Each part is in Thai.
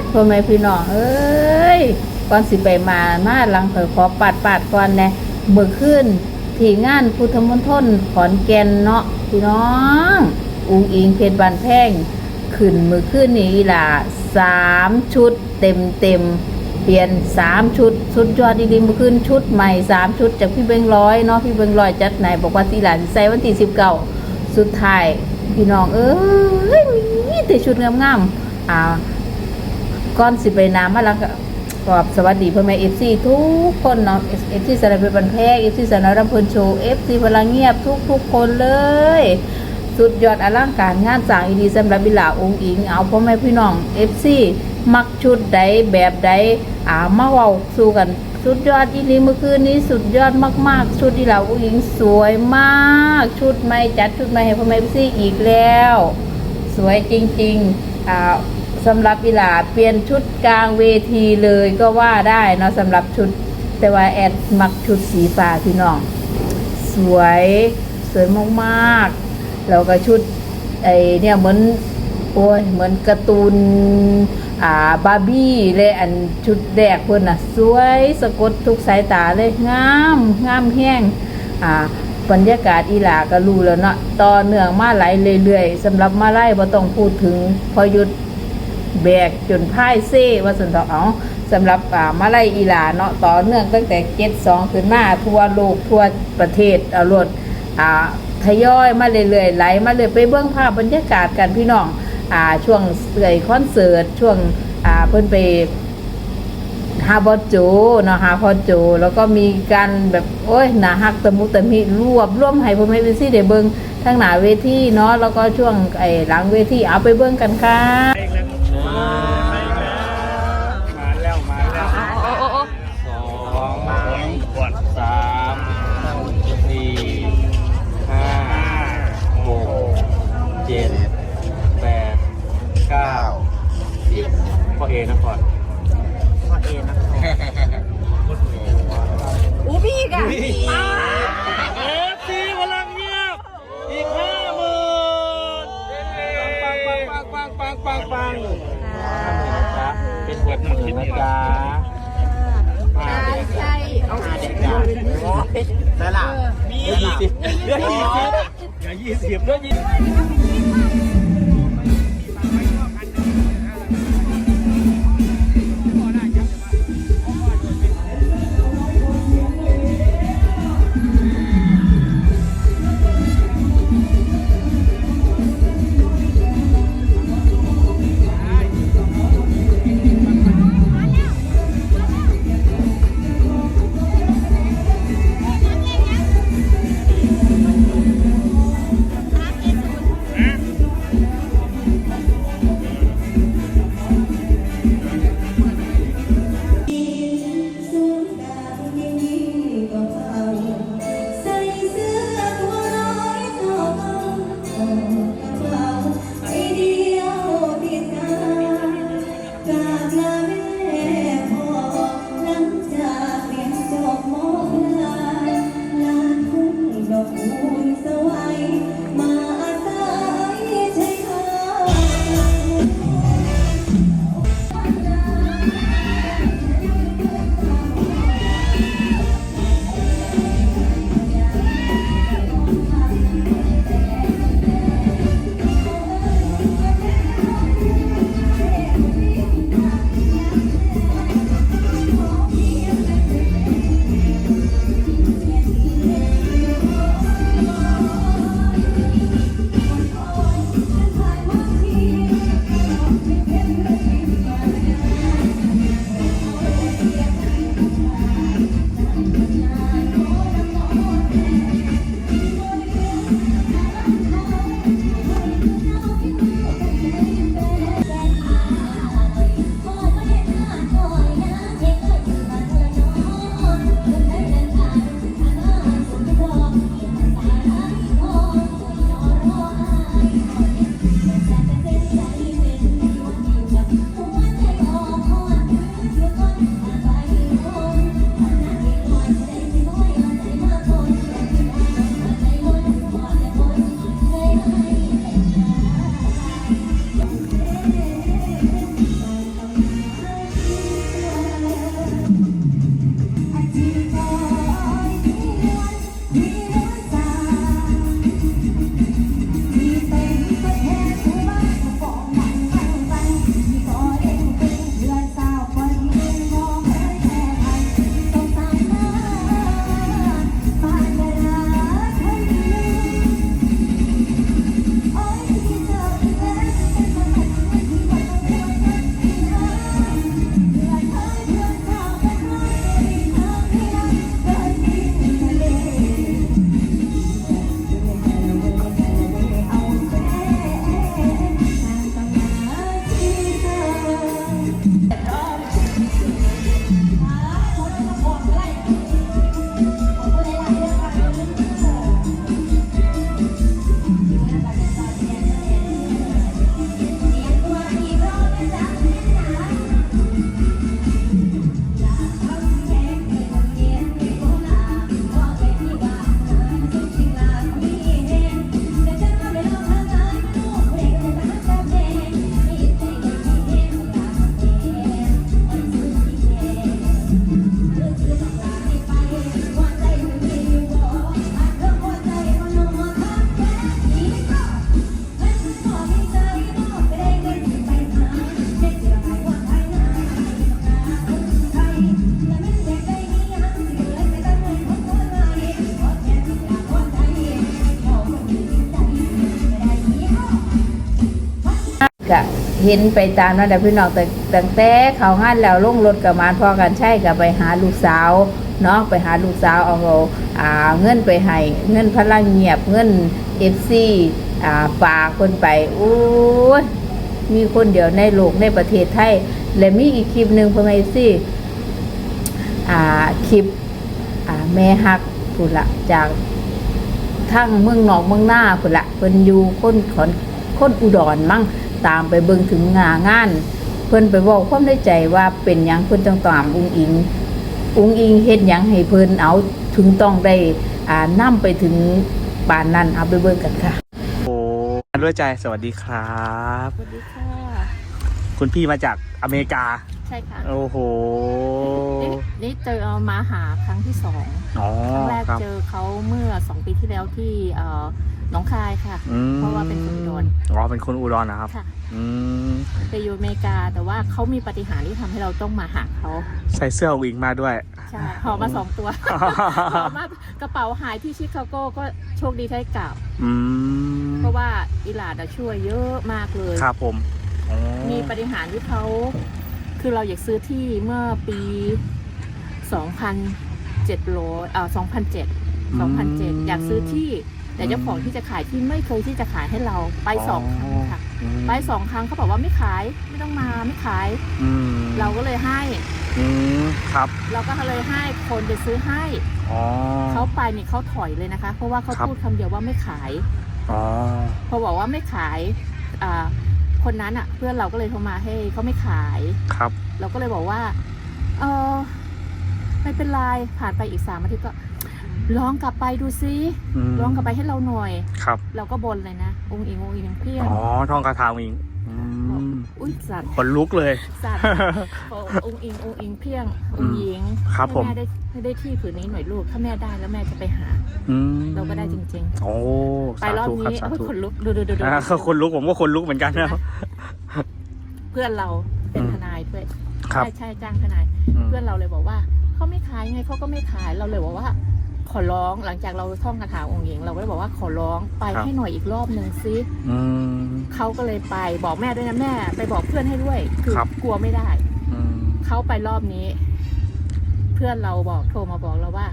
ดพ่อแม่พี่น้องเอ้ยก่อนสิไปมามาหลังเผยขอปาดปาดก่อนแน่เมื่อคืนที่งานพุทธมณฑลขอนแก่นเนาะพี่น้อง อุงอิงเพชรบานแพงขึ้นมือคืนนี้ล่ะสามชุดเต็มเต็มเปลี่ยนสามชุดชุดยอดดีๆมือคืนชุดใหม่สามชุดจากพี่เบงร้อยเนาะพี่เบงร้อยจัดไหนบอกว่าสีหลานใส่วันที่สิบเก้าสุดท้ายพี่น้องเอ้ยมีแต่ชุดงามๆอ่า ก่อนสิไปน้ำมาแล้วก็ขอบสวัสดีพ่อแม่เอฟซีทุกคนเนาะเอฟซีสารเป็นบันแพกเอฟซีสารรำเพลินโชว์เอฟซีพลังเงียบทุกทุกคนเลย สุดยอดอลังการงานสร้างอีดีสำหรับบิลาองค์อิง เอาพ่อแม่พี่น้องเอฟซีมักชุดใดแบบใดอ่ามาเว้าสู้กัน สุดยอดอีนี้เมื่อคืนนี้สุดยอดมาก ๆ ชุดที่เราองค์อิงสวยมาก ชุดใหม่จัดชุดใหม่ให้พ่อแม่เอฟซีอีกแล้ว สวยจริง ๆ อ่า สำหรับอีหลาเปลี่ยนชุดกลางเวทีเลยก็ว่าได้เนาะสำหรับชุด แต่ว่าแอดมักชุดสีฟ้าพี่น้อง สวยสวยมากๆแล้วก็ชุดไอเนี่ยเหมือนโอ้ยเหมือนการ์ตูนอ่าบาร์บี้เลยอันชุดแดกเพิ่อนน่ะ สวยสะกดทุกสายตาเลยงามงามแห้งอ่าบรรยากาศอีหลาก็รู้แล้วเนาะต่อเนื่องมาไหลเรื่อยๆสำหรับมาไล่บ่ต้องพูดถึงพอหยุด แบกจนพ่ายเซ่ว่าสันตอเอาสำหรับอ่ามาไล่อีหลาเนาะต่อเนื่องตั้งแต่เจ็ดสองขึ้นมาทั่วโลกทั่วประเทศเอารวดอ่าทยอยมาเรื่อยๆไหลมาเลยไปเบื้องภาพบรรยากาศกันพี่น้องอ่าช่วงเสื่อยคอนเสิร์ตช่วงอ่าเพิ่นไปฮาบอโจเนาะฮาพอโจแล้วก็มีการแบบโอ้ยหนาฮักตะมุตะมิรวบร่วมให้พ่อแม่เวซี่ได้เบิ่งทั้งหนาเวทีเนาะแล้วก็ช่วงไอ้หลังเวทีเอาไปเบิ่งกันค่ะ มาแล้วมาแล้วโอ้สองขวดสามสี่ห้าหกเจ็ดแปดเก้าสิบพ่อเอนะก่อนอู้พี่อีกอะเเสียบด้วยยิง ก็เห็นไปตามนั้นแต่พี่น้องแต่ตั้งแต่เขางานแล้วลงรถกับมานพอกันใช่กับไปหาลูกสาวเนาะไปหาลูกสาวเอาอ่าเงินไปให้เงินพลังเงียบเงินเอฟซีอ่าฝากคนไปโอ้มีคนเดียวในโลกในประเทศไทย และมีอีกคลิปหนึ่งพ่อแม่เอฟซีอ่าคลิปอ่าแม่ฮักพูดละจากทั้งเมืองนอกเมืองหน้าพุ่นละเพิ่นอยู่คนขอนคนอุดรมั่ง ตามไปเบิ่งถึงงานงาน เพิ่นไปบอกความในใจว่าเป็นหยังเพิ่นต้องตามอุ้งอิง อุ้งอิงเฮ็ดหยังให้เพิ่นเอาถึงต้องได้อ่านํไปถึงป่านนั้นเอาไปเบิ่งกันค่ะ โอ้ด้วยใจสวัสดีครับ สวัสดีค่ะ คุณพี่มาจากอเมริกา ใช่ค่ะโอ้โหนี่นี่เจอมาหาครั้งที่สอง อ๋อครั้งแรกครับ เจอเขาเมื่อสองปีที่แล้วที่เอ่อ หนองคายค่ะ อืมเพราะว่าเป็นคนอุดร อ๋อเป็นคนอุดรนะครับ ค่ะอืมไปอยู่อเมริกาแต่ว่าเขามีปาฏิหารย์ที่ทำให้เราต้องมาหาเขาใส่เสื้อวิงมาด้วย ใช่หอบมาสองตัวหอบมากระเป๋าหายที่ชิคาโกก็โชคดีที่ได้กลับ อืมเพราะว่าอิหร่านอะช่วยเยอะมากเลย ครับผมอ๋อมีปฏิหารย์ที่เขาคือเราอยากซื้อที่เมื่อปี 2,700อ่า2007 2007 อยากซื้อที่ แต่เจ้าของที่จะขายที่ไม่เคยที่จะขายให้เราไปสองครั้งค่ะอืมไปสองครั้งเขาบอกว่าไม่ขายไม่ต้องมาไม่ขาย อืมเราก็เลยให้ อืมครับเราก็เลยให้คนไปซื้อให้อ๋อ เขาไปนี่เขาถอยเลยนะคะ เพราะว่าเขาครับ พูดคำเดียวว่าไม่ขาย อ๋อพอบอกว่าไม่ขายอ่าคนนั้นอะ เพื่อนเราก็เลยโทรมาให้เขาไม่ขาย ครับ เราก็เลยบอกว่า เออไม่เป็นไรผ่านไปอีกสามอาทิตย์ก็ ลองกลับไปดูซิมลองกลับไปให้เราหน่อย ครับเราก็บนเลยนะองค์อิงองค์อิงเพี้ยน อ๋อท่องคาถาวิงอืมอุ้ยสัตว์ขนลุกเลย สัตว์ บอกองค์อิงองค์อิงเพี้ยงองค์หญิงครับให้ผมแม่ได้ให้ได้ที่ผืนนี้หน่อยลูกถ้าแม่ได้แล้วแม่จะไปหา อืมเราก็ได้จริง โอ้ๆ ไปสารอบธุครับนี้สาโอ้ยธุขนลุกดูดูดูดูอ่าคนลุกผมก็คนลุกเหมือนกันนะ เพื่อนเราเป็นอืมทนายด้วยครับ ใช่ใช่จ้างทนาย อืมเพื่อนเราเลยบอกว่าเขาไม่ขายไงเขาก็ไม่ขายเราเลยบอกว่าข อร้องหลังจากเราท่องคาถาองค์หญิง เราก็เลยบอกว่าขอร้องไปให้หน่อยอีกรอบหนึ่งซิอืม เขาก็เลยไปบอกแม่ด้วยนะแม่ ไปบอกเพื่อนให้ด้วยคือครับ กลัวไม่ได้ อืม เขาไปรอบนี้ เพื่อนเราบอกโทรมาบอกเราว่า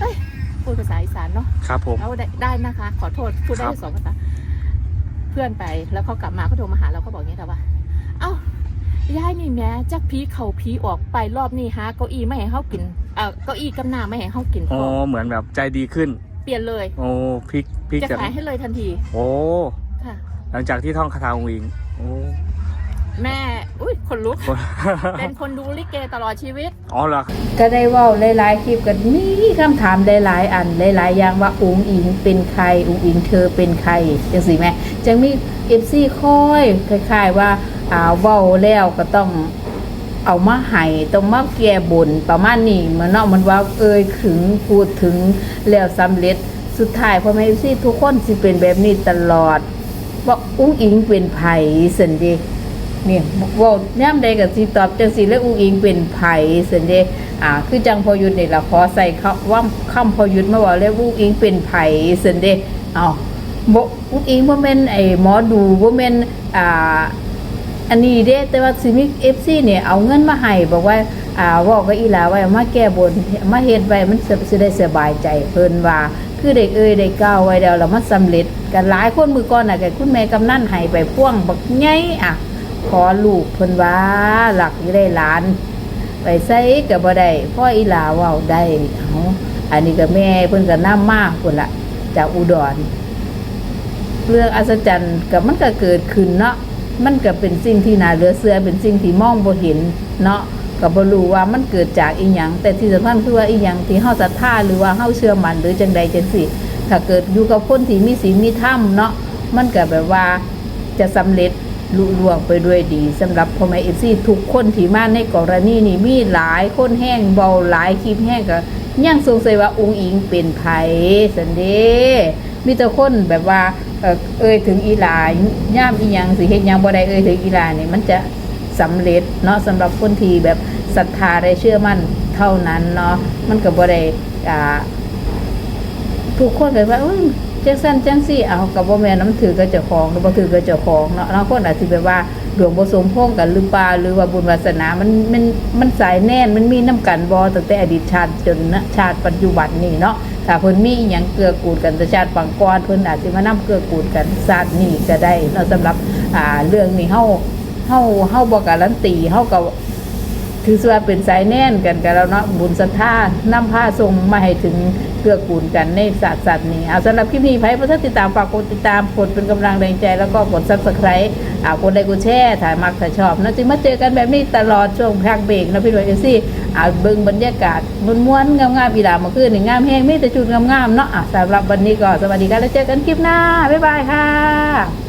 เอ้ยพูดภาษาอีสานเนาะครับผม เราได้ได้นะคะ ขอโทษพูดได้ครับ สองภาษาเพื่อนไปแล้วเขากลับมาเขาโทรมาหาเราเขาบอกอย่างนี้แต่ว่า เอ้า ยายนี่แม่จักผีเขาผีออกไปรอบนี้ฮะเก้าอี้ไม่ให้เขากินเอ่อเก้าอี้กับหน้าไม่ให้เขากินอ๋อพอเหมือนแบบใจดีขึ้น เปลี่ยนเลย โอ้พลิกพลิกจะจากขายให้เลยทันทีโอ้ค่ะ หลังจากที่ท่องคาถาวิงโอ้แม่อุ้ยขนลุกเป็นคนดูลิเกตลอดชีวิต อ๋อเหรอก็ได้เว่าหลายๆคลิปกันมีคำถามหลาย ๆ อันหลาย ๆ อย่างว่าอุ้งอิงเป็นใครอุ้งอิงเธอเป็นใครจังสิแม่จังมีเอฟซีคอยคล้ายๆว่า อ่าเว้าแล้วก็ต้องเอามาให้ต้องมาแก้บนประมาณนี้เหมือนเนาะมันว่าเอ่ยถึงพูดถึงแล้วสำเร็จสุดท้ายพ่อแม่ซีทุกคนสิเป็นแบบนี้ตลอดว่าอุ้งอิงเป็นไผ่สันเดเนี่ยว่าย่ำใดกับสิตอบจังสิแล้วอุ้งอิงเป็นไผ่สันเดอ่า คือจังพอยุทธนี่ละขอใส่เขาว่าคำพอยุทธมาว่าแล้วอุ้งอิงเป็นไผ่สันเดเอาบอุ้งอิงบ่แม่นไอ้หมอดูบ่แม่นอ่า อันนี้เด้ แต่ว่าสิมี FC เนี่ยเอาเงินมาให้บอกว่าอ่าว้ากับอีหลาไว้มาแก้บนมาเฮ็ดไว้มันสิได้สบายใจเพิ่นว่าคือเด็กเอ้ยได้ก้าวไว้แล้วแล้วมันสำเร็จกันหลายคนมือก่อนน่ะก็คุณแม่กำนันให้ไปพ่วงบักใหญ่อะขอลูกเพิ่นว่าหลักอยู่ได้หลาน ไปใส่ก็บ่ได้พ่ออีหลาเว้าได้เอาอันนี้ก็แม่เพิ่นก็นำมาพุ่นละจากอุดรเรื่องอัศจรรย์กับมันก็เกิดขึ้นเนาะ มันก็เป็นสิ่งที่น่าเหลือเสือเป็นสิ่งที่มองบ่เห็นเนาะก็บ่รู้ว่ามันเกิดจากอีหยังแต่ที่สำคัญคือว่าอีหยังที่เฮาศรัทธาหรือว่าเฮาเชื่อมันหรือจังใดจังซี่ถ้าเกิดอยู่กับคนที่มีศีลมีธรรมเนาะมันก็แบบว่าจะสำเร็จลุล่วงไปด้วยดีสำหรับพ่อแม่ FC ทุกคนที่มาในกรณีนี้มีหลายคนแห้งเบาหลายคลิปแห้งก็ยังสงสัยว่าองค์อิงเป็นไผสันเด มีแต่คนแบบว่าเอ่อเอ่ยถึงอีหลาย่ามอีหยังสิเฮ็ดหยังบ่ได้เอ่ยถึงอีหลานี่มันจะสำเร็จเนาะสำหรับคนที่แบบศรัทธาได้เชื่อมั่นเท่านั้นเนาะมันก็บ่ได้อ่าทุกคนก็ว่าเอ้ยจังสั้นจังสี่เอากับบ่แม่นน้ำถือกับเจ้าของบ่ถือกับเจ้าของเนาะบางคนอาจสิแบบว่าดวงบ่สมพงกันหรือเปล่าหรือว่าบุญวาสนามันมันมันสายแน่นมันมีน้ำกันบ่ตั้งแต่อดีตชาติจนนะชาติปัจจุบันนี่เนาะ ถ้าเพิ่นมีอิหยังเกลือกูลกันแต่ชาติปังก่อนเพิ่นอาจสิมานํเกลือกูลกันชาตินี้ก็ได้เนาะสำหรับอ่าเรื่องนี้เฮาเฮาเฮาบ่การันตีเฮาก็ถือว่าเป็นสายแน่นกันกันแล้วเนาะบุญศรัทธานำผ้าทรงมาให้ถึงเกื้อกูลกันในศาสตร์ศาสตร์นี้เอาสำหรับคลิปนี้ไพ่ประทัติดตามฝากกดติดตามกดเป็นกำลังแรงใจแล้วก็กดซับสไครต์ อากดไลค์กดแช่ถ่ายมักถ่ายชอบนะจึงมาเจอกันแบบนี้ตลอดช่วงพักเบรกนะพี่หน่วยเอซี่อาเบิ่งบรรยากาศม้วนๆงามๆอีหลามาขึ้นนี่งามแห้งไม่แต่จุดงามๆเนาะอะสำหรับวันนี้ก็สวัสดีกันแล้วเจอกันคลิปหน้าบ๊ายบายค่ะ